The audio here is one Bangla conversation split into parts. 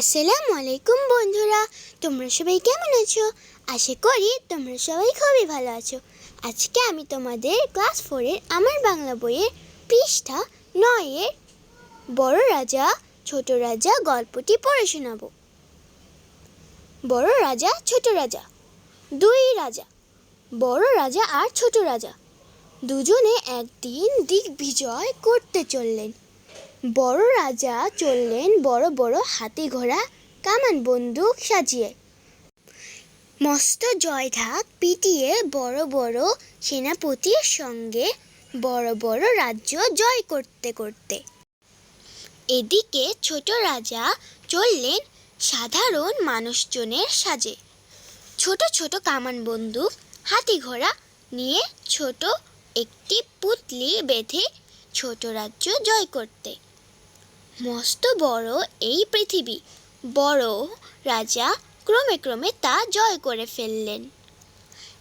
আসসালামু আলাইকুম বন্ধুরা, তোমরা সবাই কেমন আছো? আশা করি তোমরা সবাই খুবই ভালো আছো। আজকে আমি তোমাদের ক্লাস ফোরের আমার বাংলা বইয়ের পৃষ্ঠা নয়ের বড় রাজা, ছোট রাজা গল্পটি পড়ে শোনাবো। বড় রাজা, ছোট রাজা, দুই রাজা, বড় রাজা আর ছোট রাজা, দুজনে একদিন দিগ্বিজয় করতে চললেন। বড় রাজা চললেন বড় বড় হাতি ঘোড়া কামান বন্দুক সাজিয়ে। মস্ত জয়ঢাক পিটিয়ে বড় বড় সেনাপতির সঙ্গে বড় বড় রাজ্য জয় করতে করতে। এদিকে ছোট রাজা চললেন সাধারণ মানুষজনের সাজে। ছোট ছোট কামান বন্দুক, হাতি ঘোড়া নিয়ে ছোট একটি পুতলি বেঁধে ছোট রাজ্য জয় করতে। মস্ত বড় এই পৃথিবী। বড় রাজা ক্রমে ক্রমে তা জয় করে ফেললেন।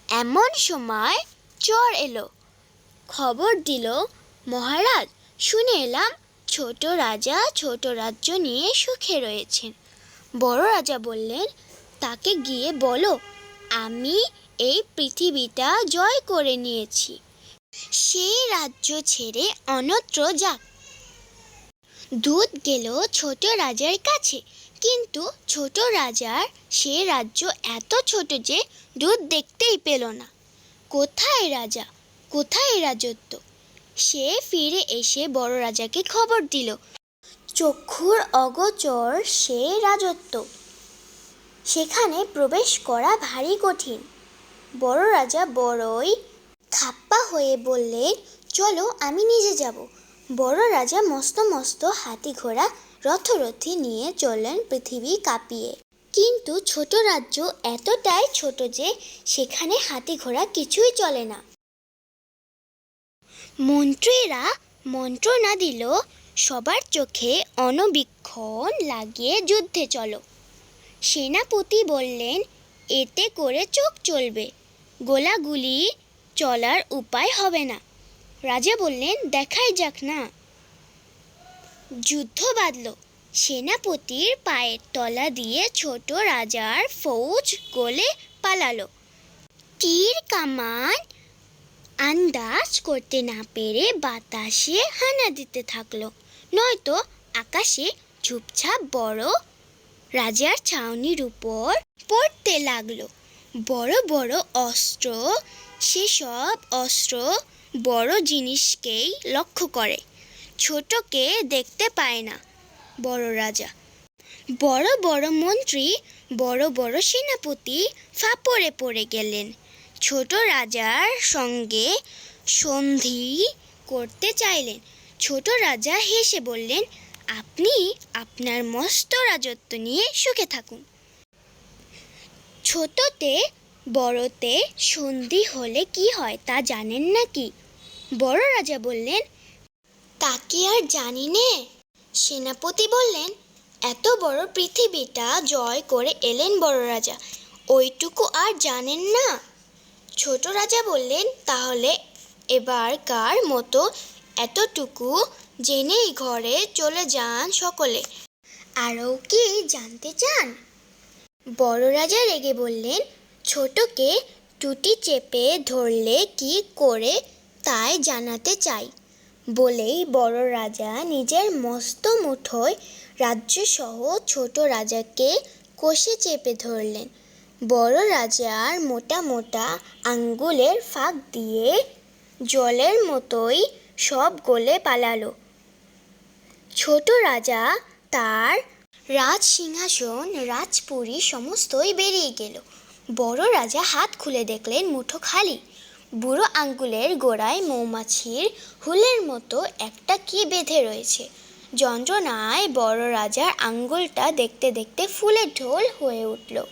এমন সময় চর এলো। খবর দিল, মহারাজ, শুনে এলাম ছোট রাজা ছোট রাজ্য নিয়ে সুখে রয়েছেন। বড় রাজা বললেন, তাকে গিয়ে বলো, আমি এই পৃথিবীটা জয় করে নিয়েছি। সেই রাজ্য ছেড়ে অন্যত্র যাক। দুধ গেল ছোট রাজার কাছে। কিন্তু ছোট রাজার সে রাজ্য এত ছোট যে দুধ দেখতেই পেল না। কোথায় রাজা? কোথায় রাজত্ব? সে ফিরে এসে বড় রাজাকে খবর দিল, চক্ষুর অগোচর সে রাজত্ব। সেখানে প্রবেশ করা ভারী কঠিন। বড় রাজা বড়ই খাপ্পা হয়ে বললেন, চলো আমি নিজে যাব। বড় রাজা মস্ত মস্ত হাতি ঘোড়া রথরথি নিয়ে চললেন পৃথিবী কাঁপিয়ে। কিন্তু ছোট রাজ্য এতটাই ছোট যে সেখানে হাতি ঘোড়া কিছুই চলে না। মন্ত্রীরা মন্ত্রণা দিল, সবার চোখে অনবীক্ষণ লাগিয়ে যুদ্ধে চলো। সেনাপতি বললেন, এতে করে চোখ চলবে। গোলাগুলি চলার উপায় হবে না। রাজা বললেন, দেখাই যাক না। যুদ্ধ বাঁধল। সেনাপতির পায়ের তলা দিয়ে ছোট রাজার ফৌজ গলে পালালো। তীর কামান আন্দাজ করতে না পেরে বাতাসে হানা দিতে থাকল। নয়তো আকাশে ঝুপঝাপ বড় রাজার ছাউনির উপর পড়তে লাগল। বড় বড় অস্ত্র, সেসব অস্ত্র বড় জিনিসকেই লক্ষ্য করে, ছোটকে দেখতে পায় না বড় রাজা। বড় বড় মন্ত্রী, বড় বড় সেনাপতি ফাপড়ে পড়ে গেলেন। ছোট রাজার সঙ্গে সন্ধি করতে চাইলেন। ছোট রাজা হেসে বললেন, আপনি আপনার মস্ত রাজত্ব নিয়ে সুখে থাকুন। ছোটতে বড়তে সন্ধি হলে কি হয় তা জানেন নাকি? বড় রাজা বললেন, তা কি আর জানি নে। সেনাপতি বললেন, এত বড় পৃথিবীটা জয় করে এলেন বড় রাজা, ওইটুকু আর জানেন না? ছোট রাজা বললেন, তাহলে এবারকার মতো এতটুকু জেনেই ঘরে চলে যান সকলে। আরও কি জানতে চান? বড় রাজা রেগে বললেন ছোটকে টুটি চেপে ধরলে কি করে তাই জানাতে চাই। বলেই বড় রাজা নিজের মস্ত মুঠোয় রাজ্যসহ ছোট রাজাকে কষে চেপে ধরলেন। বড় রাজার মোটা মোটা আঙ্গুলের ফাঁক দিয়ে জলের মতোই সব গলে পালালো। ছোট রাজা তার রাজ সিংহাসন, রাজপুরী সমস্তই বেরিয়ে গেল। বড় রাজা হাত খুলে দেখলেন মুঠো খালি। বুড়ো আঙ্গুলের গোড়ায় মৌমাছির হুলের মতো একটা কি বেঁধে রয়েছে। যন্ত্রণায় বড় রাজার আঙ্গুলটা দেখতে দেখতে ফুলে ঢোল হয়ে উঠল।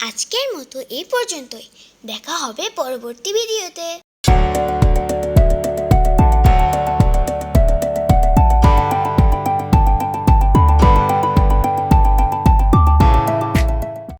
আজকের মতো এই পর্যন্তই। দেখা হবে পরবর্তী ভিডিওতে।